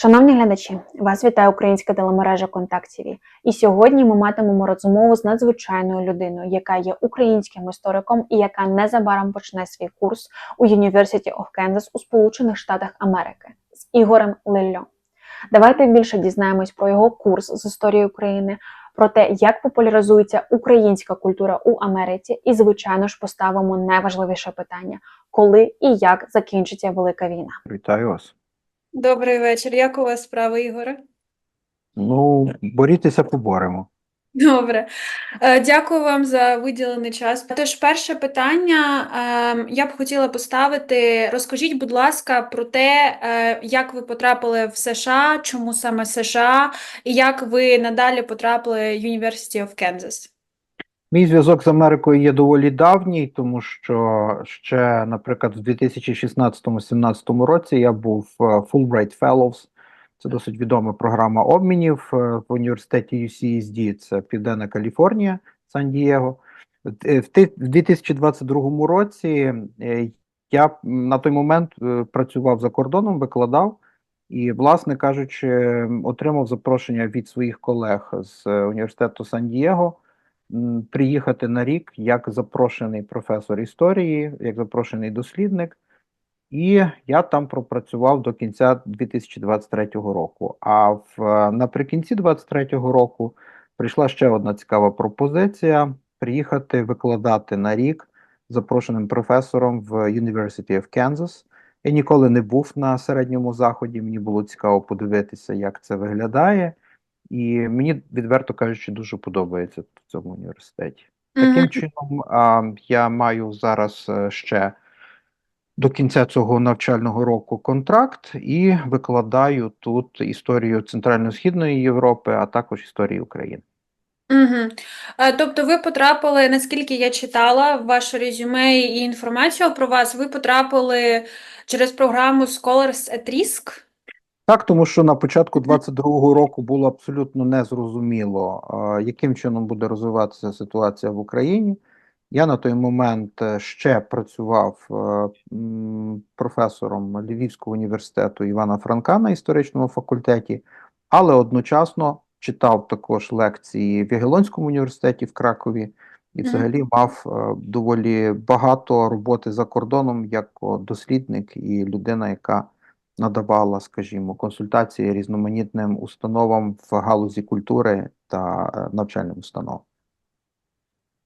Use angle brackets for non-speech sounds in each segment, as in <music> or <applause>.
Шановні глядачі, вас вітає українська телемережа Контакт ТВ. І сьогодні ми матимемо розмову з надзвичайною людиною, яка є українським істориком і яка незабаром почне свій курс у University of Kansas у Сполучених Штатах Америки з Ігорем Лилло. Давайте більше дізнаємось про його курс з історії України, про те, як популяризується українська культура у Америці, і, звичайно ж, поставимо найважливіше питання: коли і як закінчиться велика війна. Вітаю вас. Добрий вечір. Як у вас справи, Ігоре? Ну, борітеся, поборемо. Добре. Е, Дякую вам за виділений час. Тож, перше питання ем, я б хотіла поставити. Розкажіть, будь ласка, про те, е, як ви потрапили в США, чому саме США, і як ви надалі потрапили в University of Kansas? Мій зв'язок з Америкою є доволі давній, тому що ще, наприклад, в 2016-17 році я був е, Fulbright Fellows. Це досить відома програма обмінів е, в університеті UCSD, це Південна Каліфорнія, Сан-Дієго. Е, В ти- в 2022 році я на той момент працював за кордоном, викладав. І, власне кажучи, отримав запрошення від своїх колег з університету Сан-Дієго приїхати на рік як запрошений професор історії, як запрошений дослідник. І я там пропрацював до кінця 2023 року. А в наприкінці 2023 року прийшла ще одна цікава пропозиція приїхати викладати на рік запрошеним професором в University of Kansas. Я ніколи не був на середньому заході. Мені було цікаво подивитися, як це виглядає. І мені, відверто кажучи, дуже подобається в цьому університеті. Таким Мгм. чином, а, я маю зараз е, ще до кінця цього навчального року контракт і викладаю тут історію Центрально-Східної Європи, а також історію України. Угу. Тобто ви потрапили, наскільки я читала ваше резюме і інформацію про вас, ви потрапили через програму Scholars at Risk? Так, тому що на початку 22-го року було абсолютно незрозуміло, яким чином буде розвиватися ситуація в Україні. Я на той момент е, ще працював е, професором Львівського університету Івана Франка на історичному факультеті, але одночасно читав також лекції в Ягелонському університеті в Кракові і взагалі мав е, доволі багато роботи за кордоном як дослідник і людина, яка надавала, скажімо, консультації різноманітним установам в галузі культури та е, навчальним установам.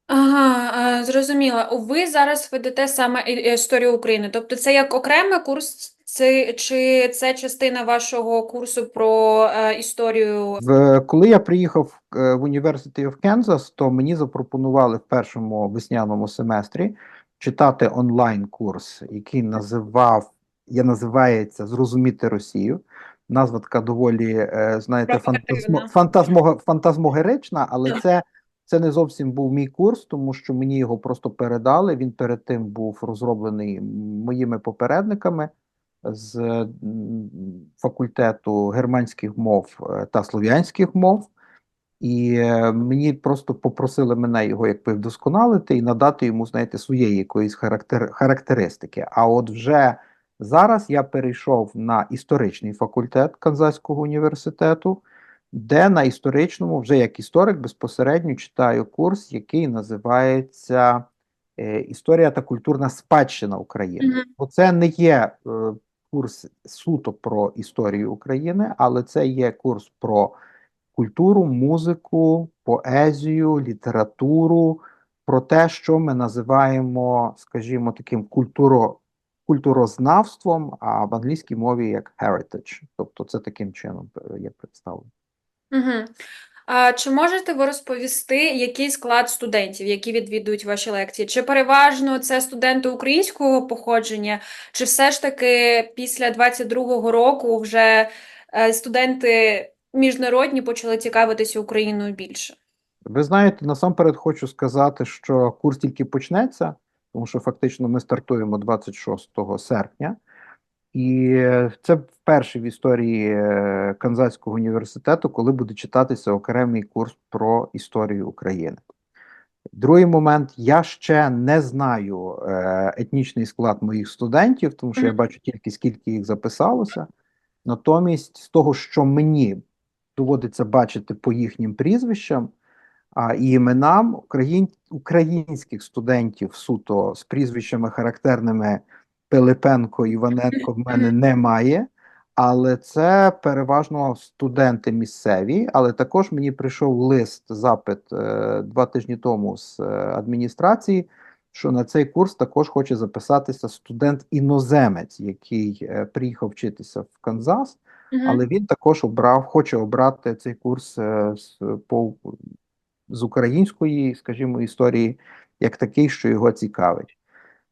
Ага, зрозуміла. Ви зараз ведете саме історію України. Тобто це як окремий курс, це, чи це частина вашого курсу про е, історію? В, коли я приїхав е, в University of Kansas, то мені запропонували в першому весняному семестрі читати онлайн-курс, який називав, я називається Зрозуміти Росію. Назва така доволі, е, знаєте, фантазмо, фантазмо, фантазмогерична, але це, це не зовсім був мій курс, тому що мені його просто передали. Він перед тим був розроблений моїми попередниками з факультету германських мов е, та слов'янських мов, і е, мені просто попросили мене його якби вдосконалити і надати йому, знаєте, своєї якоїсь характер, характеристики. А от вже зараз я перейшов на історичний факультет Канзаського університету, де на історичному, вже як історик, безпосередньо читаю курс, який називається е, Історія та культурна спадщина України. Бо це не є е, курс суто про історію України, але це є курс про культуру, музику, поезію, літературу, про те, що ми називаємо, скажімо, таким культуро, культурознавством, а в англійській мові як heritage. Тобто це таким чином е, є представлено. Угу. А, чи можете ви розповісти, який склад студентів, які відвідують ваші лекції? Чи переважно це студенти українського походження, чи все ж таки після 22-го року вже е, студенти міжнародні почали цікавитися Україною більше? Ви знаєте, насамперед хочу сказати, що курс тільки почнеться, тому що фактично ми стартуємо 26 серпня, і це вперше в історії е, Канзаського університету, коли буде читатися окремий курс про історію України. Другий момент, я ще не знаю е, етнічний склад моїх студентів, тому що я бачу тільки скільки їх записалося. Натомість, з того, що мені доводиться бачити по їхнім прізвищам а, і іменам україн, українських студентів суто з прізвищами характерними Пилипенко Іваненко в мене немає. Але це переважно студенти місцеві. Але також мені прийшов лист, запит е, два тижні тому з е, адміністрації, що на цей курс також хоче записатися студент-іноземець, який е, приїхав вчитися в Канзас, але він також обрав, хоче обрати цей курс е, по, з української, скажімо, історії як такий, що його цікавить.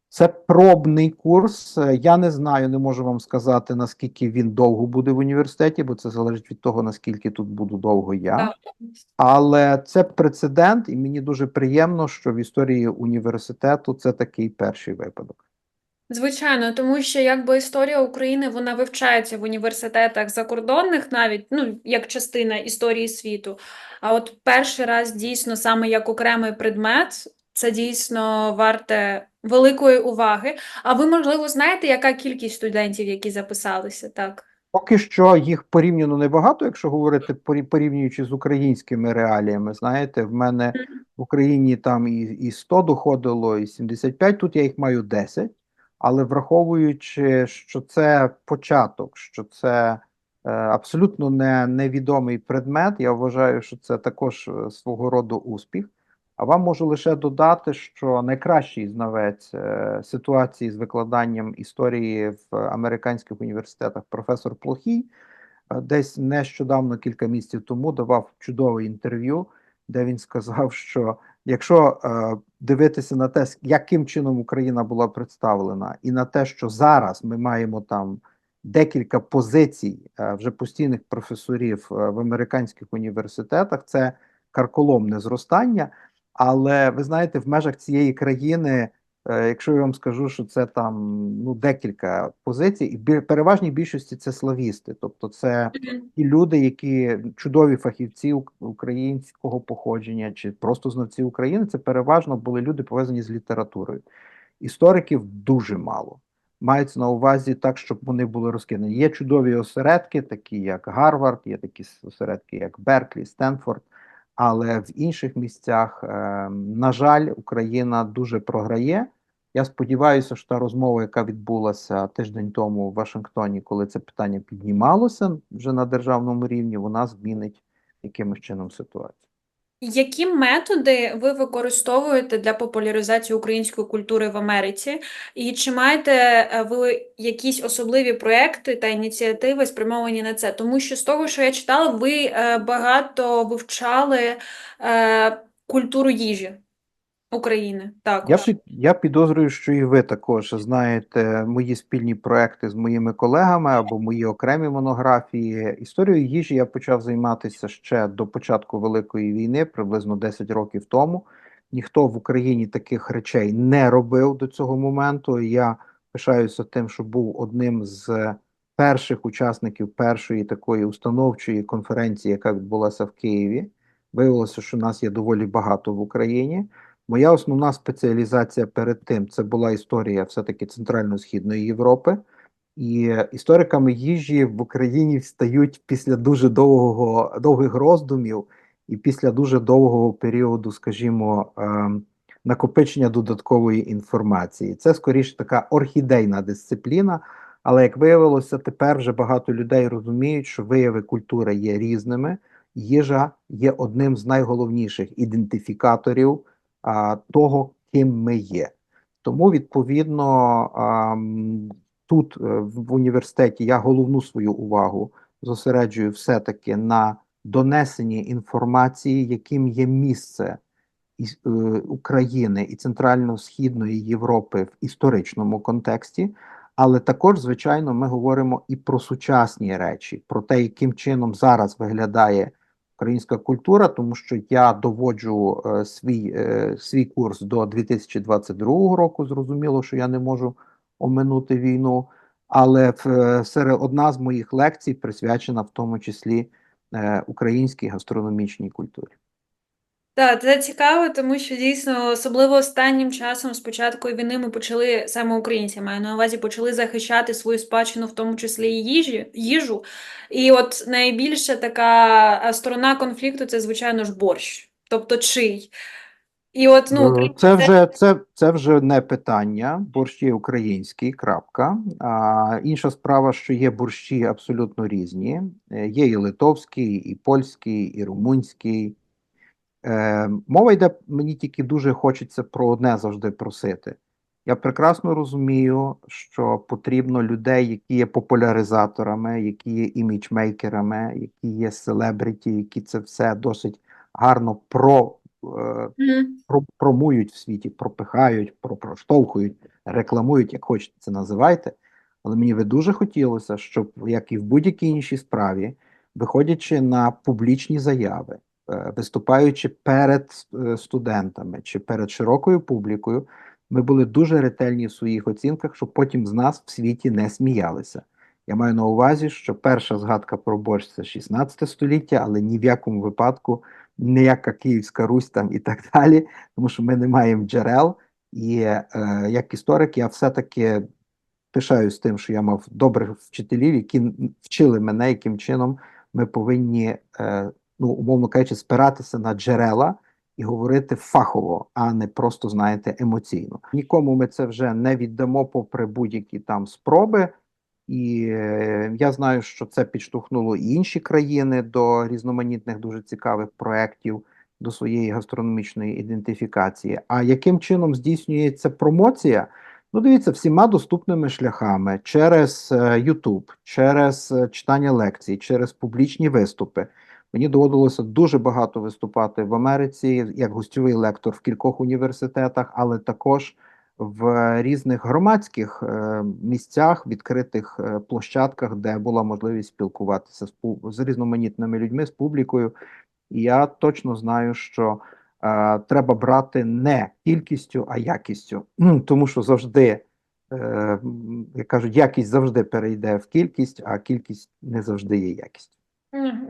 Це пробний курс. Я не знаю, не можу вам сказати, наскільки він довго буде в університеті, бо це залежить від того, наскільки тут буду довго я. Але це прецедент, і мені дуже приємно, що в історії університету це такий перший випадок. Звичайно, тому що якби історія України вона вивчається в університетах закордонних, навіть ну як частина історії світу. А от перший раз дійсно саме як окремий предмет, це дійсно варте великої уваги. А ви, можливо, знаєте, яка кількість студентів, які записалися? Так. Поки що їх порівняно небагато, якщо говорити порі- порівнюючи з українськими реаліями. Знаєте, в мене в Україні там і, і 100 доходило, і 75, тут я їх маю 10. Але враховуючи, що це початок, що це е, абсолютно не, невідомий предмет, я вважаю, що це також е, свого роду успіх. А вам можу лише додати, що найкращий знавець е, ситуації з викладанням історії в американських університетах, професор Плохій, е, десь нещодавно, кілька місяців тому, давав чудове інтерв'ю, де він сказав, що якщо е, дивитися на те, яким чином Україна була представлена, і на те, що зараз ми маємо там декілька позицій е, вже постійних професорів е, в американських університетах, це карколомне зростання. Але ви знаєте, в межах цієї країни, якщо я вам скажу, що це там ну декілька позицій, і бі- переважній більшості це славісти, тобто це ті люди, які чудові фахівці українського походження чи просто знавці України, це переважно були люди пов'язані з літературою. Істориків дуже мало. Мається на увазі так, щоб вони були розкидані. Є чудові осередки, такі як Гарвард, є такі осередки, як Берклі, Стенфорд. Але в інших місцях, е, на жаль, Україна дуже програє. Я сподіваюся, що та розмова, яка відбулася тиждень тому в Вашингтоні, коли це питання піднімалося вже на державному рівні, вона змінить якимось чином ситуацію. Які методи ви використовуєте для популяризації української культури в Америці? І чи маєте е, ви якісь особливі проекти та ініціативи спрямовані на це? Тому що з того, що я читала, ви е, багато вивчали е, культуру їжі України Я, також. я підозрюю, що і ви також знаєте мої спільні проекти з моїми колегами або мої окремі монографії. Історією їжі я почав займатися ще до початку Великої війни, приблизно 10 років тому. Ніхто в Україні таких речей не робив до цього моменту. Я пишаюся тим, що був одним з перших учасників першої такої установчої конференції, яка відбулася в Києві. Виявилося, що нас є доволі багато в Україні. Моя основна спеціалізація перед тим це була історія все-таки Центрально-Східної Європи. І істориками їжі в Україні встають після дуже довгого, довгих роздумів і після дуже довгого періоду, скажімо, ем, накопичення додаткової інформації. Це скоріше така орхідейна дисципліна. Але як виявилося, тепер вже багато людей розуміють, що вияви культури є різними. Їжа є одним з найголовніших ідентифікаторів а, того, ким ми є. Тому, відповідно, а, тут е, в університеті я головну свою увагу зосереджую все-таки на донесенні інформації, яким є місце іс- е, України і Центрально-Східної Європи в історичному контексті. Але також, звичайно, ми говоримо і про сучасні речі, про те, яким чином зараз виглядає українська культура, тому що я доводжу е, свій, е, свій курс до 2022 року. Зрозуміло, що я не можу оминути війну. Але е, серед одна з моїх лекцій присвячена в тому числі українській гастрономічній культурі. Так, це цікаво, тому що дійсно, особливо останнім часом, з початку війни, ми почали, саме українці, маю на увазі, почали захищати свою спадщину, в тому числі і їжі, їжу. І от найбільша така сторона конфлікту це, звичайно ж, борщ. Тобто чий. І от, ну, Е, Це вже, це, це вже не питання. Борщ є український, крапка. А, інша справа, що є борщі абсолютно різні. Е, Є і литовський, і польський, і румунський. Е, мова йде, мені тільки дуже хочеться про одне завжди просити. Я прекрасно розумію, що потрібно людей, які є популяризаторами, які є іміджмейкерами, які є селебриті, які це все досить гарно про, е, про, промують в світі, пропихають, про, проштовхують, рекламують, як хочете це називайте. Але мені би дуже хотілося, щоб, як і в будь-якій іншій справі, виходячи на публічні заяви, виступаючи перед е, студентами чи перед широкою публікою, ми були дуже ретельні в своїх оцінках, щоб потім з нас в світі не сміялися. Я маю на увазі, що перша згадка про борщ це 16 століття, але ні в якому випадку ніяка Київська Русь там і так <laughs> далі, тому що ми не маємо джерел. І е, як історик, я все-таки пишаюсь тим, що я мав добрих вчителів, які вчили мене, яким чином ми повинні, е, ну, умовно кажучи, спиратися на джерела і говорити фахово, а не просто, знаєте, емоційно. Нікому ми це вже не віддамо, попри будь-які там спроби. І е, я знаю, що це підштовхнуло і інші країни до різноманітних дуже цікавих проєктів, до своєї гастрономічної ідентифікації. А яким чином здійснюється промоція? Ну, дивіться, всіма доступними шляхами через е, YouTube, через е, читання лекцій, через публічні виступи. Мені доводилося дуже багато виступати в Америці як гостьовий лектор в кількох університетах, але також в різних громадських е, місцях, відкритих е, площадках, де була можливість спілкуватися з, з різноманітними людьми, з публікою. І я точно знаю, що е, треба брати не кількістю, а якістю, <clears throat> тому що завжди, е, як кажуть, якість завжди перейде в кількість, а кількість не завжди є якістю.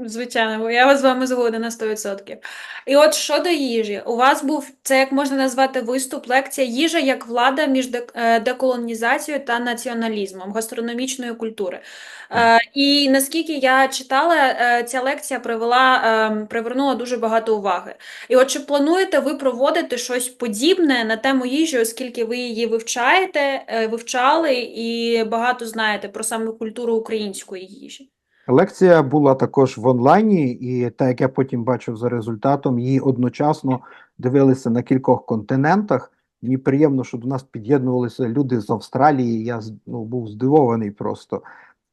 Звичайно, бо я з вами згодна на 100%. І от щодо їжі, у вас був це як можна назвати виступ, лекція їжа як влада між е, деколонізацією та націоналізмом, гастрономічної культури. Е, І наскільки я читала, е, ця лекція привела, е, привернула дуже багато уваги. І от чи плануєте ви проводити щось подібне на тему їжі, оскільки ви її вивчаєте, вивчали і багато знаєте про саме культуру української їжі? Лекція була також в онлайні, і так як я потім бачив за результатом, її одночасно дивилися на кількох континентах. Мені приємно, що до нас під'єднувалися люди з Австралії. Я ну, був здивований просто.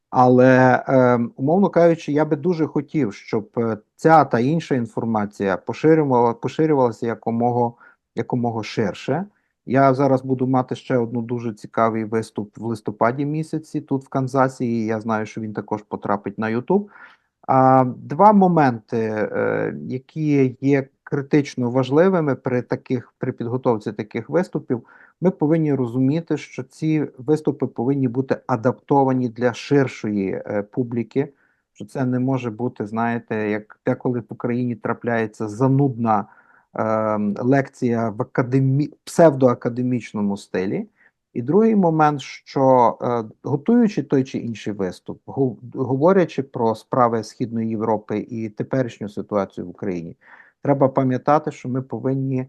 Але, е, умовно кажучи, я би дуже хотів, щоб е, ця та інша інформація поширювала, поширювалася якомога, якомога ширше. Я зараз буду мати ще одну дуже цікавий виступ в листопаді місяці тут в Канзасі. І я знаю, що він також потрапить на YouTube. А, два моменти, е, які є критично важливими при таких при підготовці таких виступів. Ми повинні розуміти, що ці виступи повинні бути адаптовані для ширшої е, публіки. Що це не може бути, знаєте, як деколи в Україні трапляється занудна лекція в академі... псевдоакадемічному стилі. І другий момент, що е, готуючи той чи інший виступ, говорячи про справи Східної Європи і теперішню ситуацію в Україні, треба пам'ятати, що ми повинні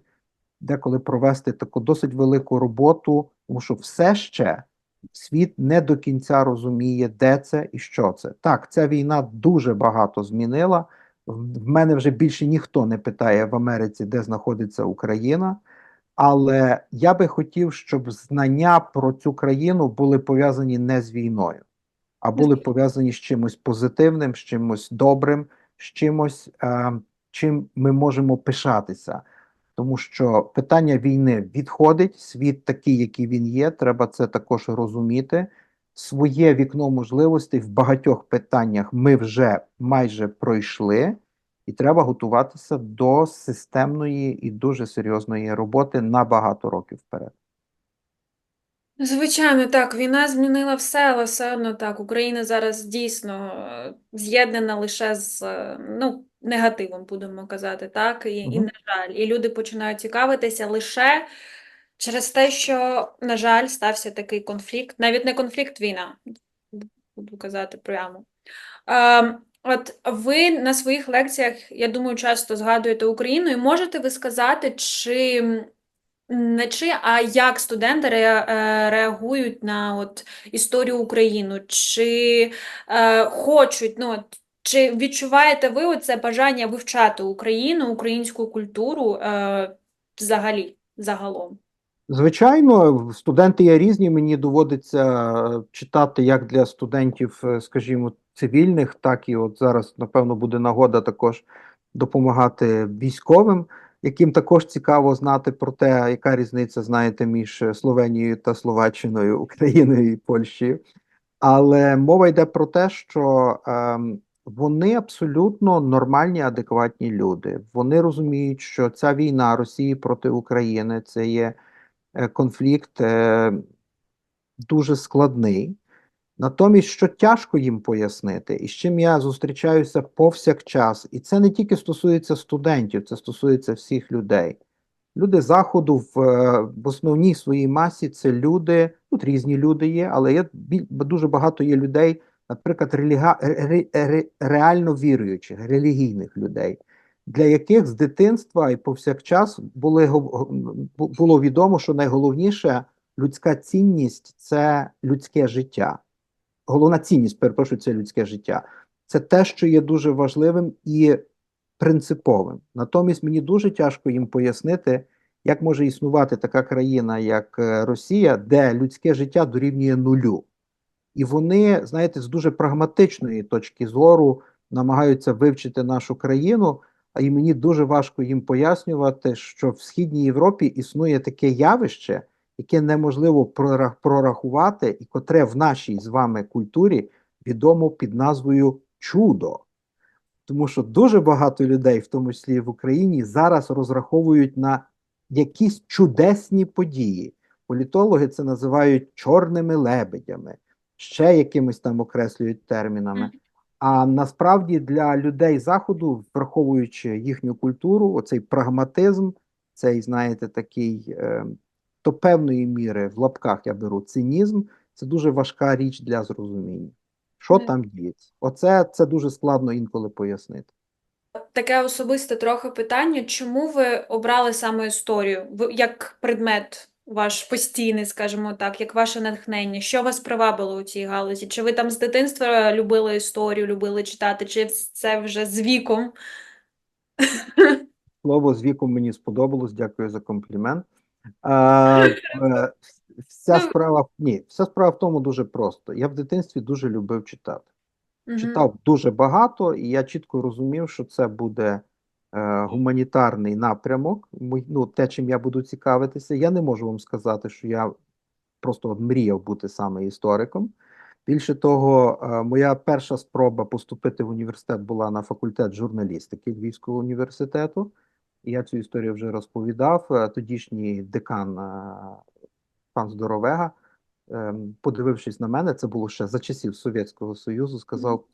деколи провести таку досить велику роботу, тому що все ще світ не до кінця розуміє, де це і що це. Так, ця війна дуже багато змінила. В мене вже більше ніхто не питає в Америці, де знаходиться Україна. Але я би хотів, щоб знання про цю країну були пов'язані не з війною, а були пов'язані з чимось позитивним, з чимось добрим, з чимось, е, чим ми можемо пишатися. Тому що питання війни відходить, світ такий, який він є. Треба це також розуміти. Своє вікно можливостей в багатьох питаннях ми вже майже пройшли, і треба готуватися до системної і дуже серйозної роботи на багато років вперед. Звичайно, так, війна змінила все, але все одно так. Україна зараз дійсно е, з'єднана лише з, е, ну, негативом, будемо казати, так? І, і на жаль, і люди починають цікавитися лише через те, що, на жаль, стався такий конфлікт, навіть не конфлікт, війна, буду казати прямо. Ем, От ви на своїх лекціях, я думаю, часто згадуєте Україну, і можете ви сказати, чи не чи, а як студенти е, реагують на от історію України, чи е, хочуть, ну от, чи відчуваєте ви оце бажання вивчати Україну, українську культуру е, взагалі, загалом? Звичайно, студенти є різні. Мені доводиться е, читати як для студентів, е, скажімо, цивільних, так і от зараз, напевно, буде нагода також допомагати військовим, яким також цікаво знати про те, яка різниця, знаєте, між е, Словенією та Словаччиною, Україною і Польщею. Але мова йде про те, що ем, вони абсолютно нормальні, адекватні люди. Вони розуміють, що ця війна Росії проти України це є е, конфлікт е, дуже складний. Натомість, що тяжко їм пояснити, і з чим я зустрічаюся повсякчас, і це не тільки стосується студентів, це стосується всіх людей. Люди заходу в, е, в основній своїй масі це люди, тут різні люди є, але є дуже багато є людей, наприклад, реліга, ре- ре- реально віруючих, релігійних людей, для яких з дитинства і повсякчас були, було відомо, що найголовніше людська цінність це людське життя. Головна цінність, перепрошую, це людське життя. Це те, що є дуже важливим і принциповим. Натомість мені дуже тяжко їм пояснити, як може існувати така країна, як е, Росія, де людське життя дорівнює нулю. І вони, знаєте, з дуже прагматичної точки зору намагаються вивчити нашу країну. І мені дуже важко їм пояснювати, що в Східній Європі існує таке явище, яке неможливо прорахувати, і котре в нашій з вами культурі відомо під назвою чудо. Тому що дуже багато людей, в тому числі в Україні, зараз розраховують на якісь чудесні події. Політологи це називають чорними лебедями, ще якимись там окреслюють термінами. А насправді для людей заходу, враховуючи їхню культуру, оцей прагматизм, цей, знаєте, такий е, до певної міри в лапках я беру цинізм, це дуже важка річ для зрозуміння. Що Мгм. там діється? Оце це дуже складно інколи пояснити. Таке особисте трохи питання. Чому ви обрали саме історію як предмет ваш постійний, скажімо так, як ваше натхнення? Що вас привабило у цій галузі? Чи ви там з дитинства любили історію, любили читати, чи це вже з віком? <laughs> Слово з віком мені сподобалось, дякую за комплімент. А, е, вся Ну- справа ні, вся справа в тому дуже просто. Я в дитинстві дуже любив читати. Читав дуже багато, і я чітко розумів, що це буде гуманітарний напрямок. Ну, те, чим я буду цікавитися. Я не можу вам сказати, що я просто от мріяв бути саме істориком. Більше того, е, моя перша спроба поступити в університет була на факультет журналістики Львівського університету. І я цю історію вже розповідав. Е, Тодішній декан е, пан Здоровега, ем, подивившись на мене, це було ще за часів Совєтського Союзу, сказав: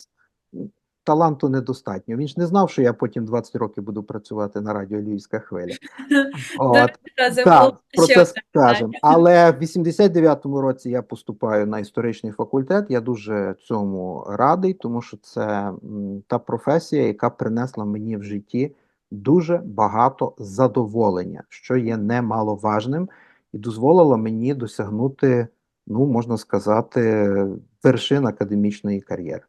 таланту недостатньо. Він ж не знав, що я потім 20 років буду працювати на радіо Львівська хвиля. <laughs> От. Та, Так, про це скажемо. Але в 89-му році я поступаю на історичний факультет. Я дуже цьому радий, тому що це та професія, яка принесла мені в житті дуже багато задоволення, що є немаловажним, і дозволила мені досягнути, ну можна сказати, вершин академічної кар'єри.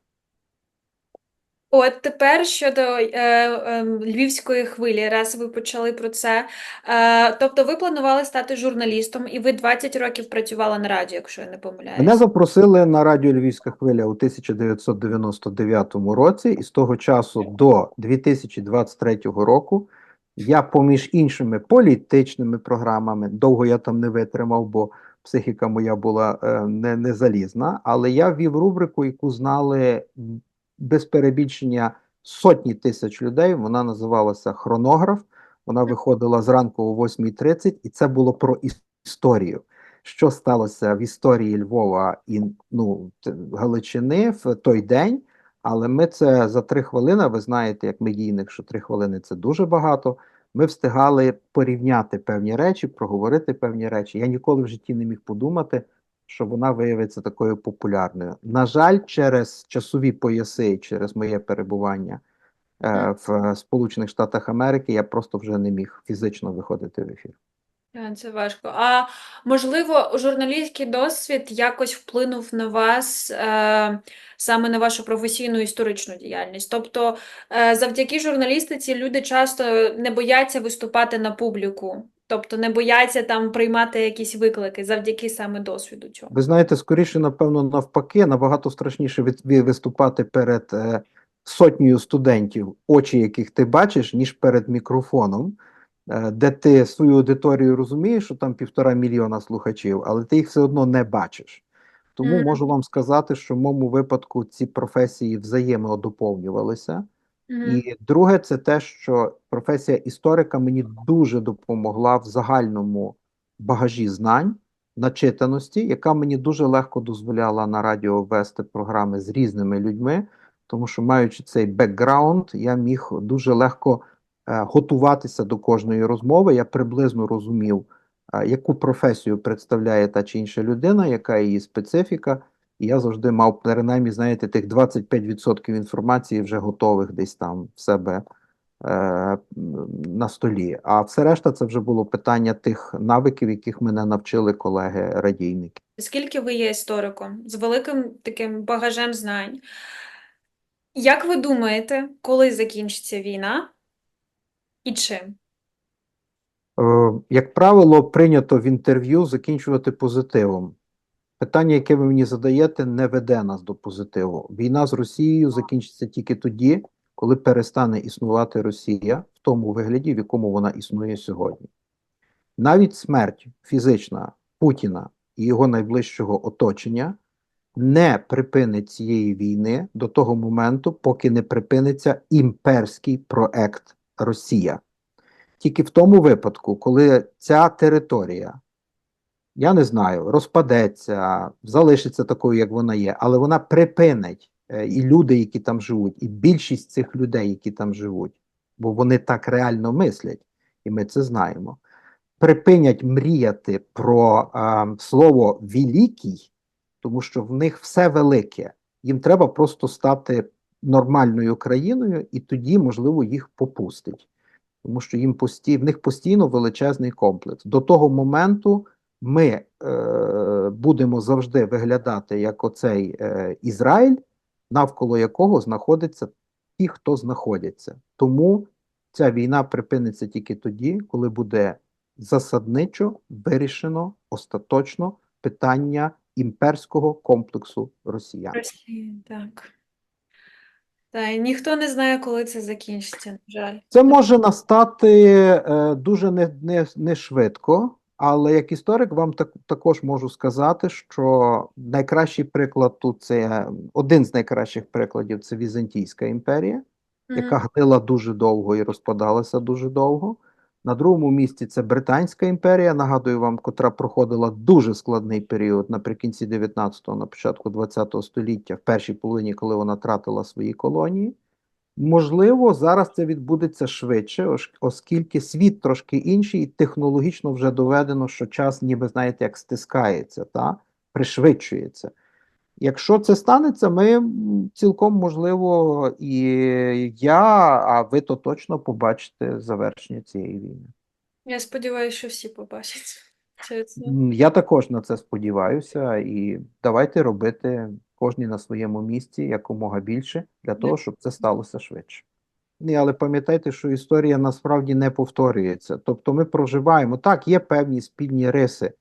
От тепер щодо е, е, львівської хвилі, раз ви почали про це. Е, тобто ви планували стати журналістом, і ви 20 років працювали на радіо, якщо я не помиляюсь. Мене запросили на радіо Львівська хвиля у 1999 році, і з того часу до 2023 року я, поміж іншими політичними програмами, довго я там не витримав, бо психіка моя була е, не, не залізна, але я вів рубрику, яку знали без перебільшення сотні тисяч людей. Вона називалася Хронограф. Вона виходила зранку о 8.30, і це було про історію що сталося в історії Львова і ну, Галичини в той день. Але ми це за три хвилини, ви знаєте, як медійник, що три хвилини це дуже багато. Ми встигали порівняти певні речі, проговорити певні речі. Я ніколи в житті не міг подумати, що вона виявиться такою популярною. На жаль, через часові пояси, через моє перебування е, в Сполучених Штатах Америки, я просто вже не міг фізично виходити в ефір. Е, Це важко. А можливо, журналістський досвід якось вплинув на вас е, саме на вашу професійну історичну діяльність. Тобто, е, завдяки журналістиці люди часто не бояться виступати на публіку, тобто не бояться там приймати якісь виклики завдяки саме досвіду цього. Ви знаєте, скоріше, напевно, навпаки, набагато страшніше від, ві- виступати перед е, сотнею студентів, очі яких ти бачиш, ніж перед мікрофоном, е, де ти свою аудиторію розумієш, що там півтора мільйона слухачів, але ти їх все одно не бачиш. Тому Мгм. можу вам сказати, що в моєму випадку ці професії взаємодоповнювалися. Мгм. І друге, це те, що професія історика мені дуже допомогла в загальному багажі знань, начитаності, яка мені дуже легко дозволяла на радіо вести програми з різними людьми, тому що, маючи цей бекграунд, я міг дуже легко е, готуватися до кожної розмови. Я приблизно розумів, е, яку професію представляє та чи інша людина, яка її специфіка. І я завжди мав, принаймні, знаєте, тих 25% інформації вже готових десь там в себе е, на столі. А все решта це вже було питання тих навиків, яких мене навчили колеги-радійники. Оскільки ви є істориком з великим таким багажем знань, як ви думаєте, коли закінчиться війна і чим? Е, Як правило, прийнято в інтерв'ю закінчувати позитивом. Питання, яке ви мені задаєте, не веде нас до позитиву. Війна з Росією закінчиться тільки тоді, коли перестане існувати Росія в тому вигляді, в якому вона існує сьогодні. Навіть смерть фізична Путіна і його найближчого оточення не припинить цієї війни до того моменту, поки не припиниться імперський проект Росія. Тільки в тому випадку, коли ця територія, я не знаю, розпадеться, залишиться такою, як вона є, але вона припинить е, і люди, які там живуть, і більшість цих людей, які там живуть, бо вони так реально мислять, і ми це знаємо, припинять мріяти про е, слово «великий», тому що в них все велике. Їм треба просто стати нормальною країною, і тоді, можливо, їх попустить тому що їм пості... в них постійно величезний комплекс. До того моменту ми е, будемо завжди виглядати як оцей е, Ізраїль, навколо якого знаходяться ті, хто знаходяться. Тому ця війна припиниться тільки тоді, коли буде засадничо вирішено остаточно питання імперського комплексу росіян. Росія, так. Та, і ніхто не знає, коли це закінчиться, на жаль. Це може настати е, дуже не, не, не швидко, але як історик вам так, також можу сказати, що найкращий приклад тут це один з найкращих прикладів це Візантійська імперія, яка гнила дуже довго і розпадалася дуже довго. На другому місці це Британська імперія, нагадую вам, котра проходила дуже складний період наприкінці 19-го, на початку 20-го століття, в першій половині, коли вона тратила свої колонії. Можливо, зараз це відбудеться швидше, оскільки світ трошки інший, і технологічно вже доведено, що час, ніби знаєте, як стискається, та пришвидшується. Якщо це станеться, ми цілком можливо, і я, а ви то точно побачите завершення цієї війни. Я сподіваюся, що всі побачать. <laughs> М, Я також на це сподіваюся, і давайте робити кожні на своєму місці якомога більше для того, щоб це сталося швидше. Ні, але пам'ятайте, що історія насправді не повторюється. Тобто ми проживаємо, так, є певні спільні риси,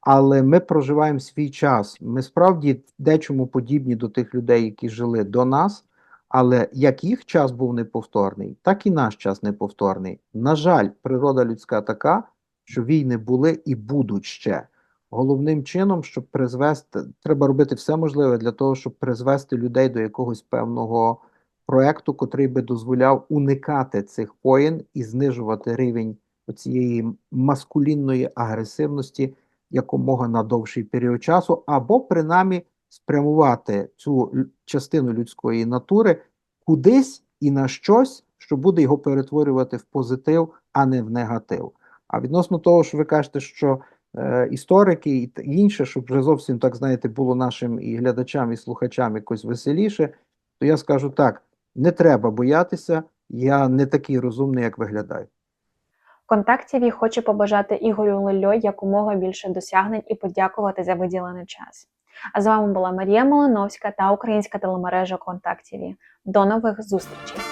але ми проживаємо свій час. Ми справді дечому подібні до тих людей, які жили до нас. Але як їх час був неповторний, так і наш час неповторний. На жаль, природа людська така, що війни були і будуть ще. Головним чином, щоб призвести, треба робити все можливе для того, щоб призвести людей до якогось певного проекту, котрий би дозволяв уникати цих воєн і знижувати рівень цієї маскулінної агресивності якомога на довший період часу, або принаймні спрямувати цю частину людської натури кудись і на щось, що буде його перетворювати в позитив, а не в негатив. А відносно того, що ви кажете, що історики і інше, щоб вже зовсім так знаєте, було нашим і глядачам, і слухачам якось веселіше, то я скажу так: не треба боятися, я не такий розумний, як виглядаю. Контакт ТВ хоче побажати Ігорю Лельо якомога більше досягнень і подякувати за виділений час. А з вами була Марія Малиновська та українська телемережа Контакт ТВ. До нових зустрічей!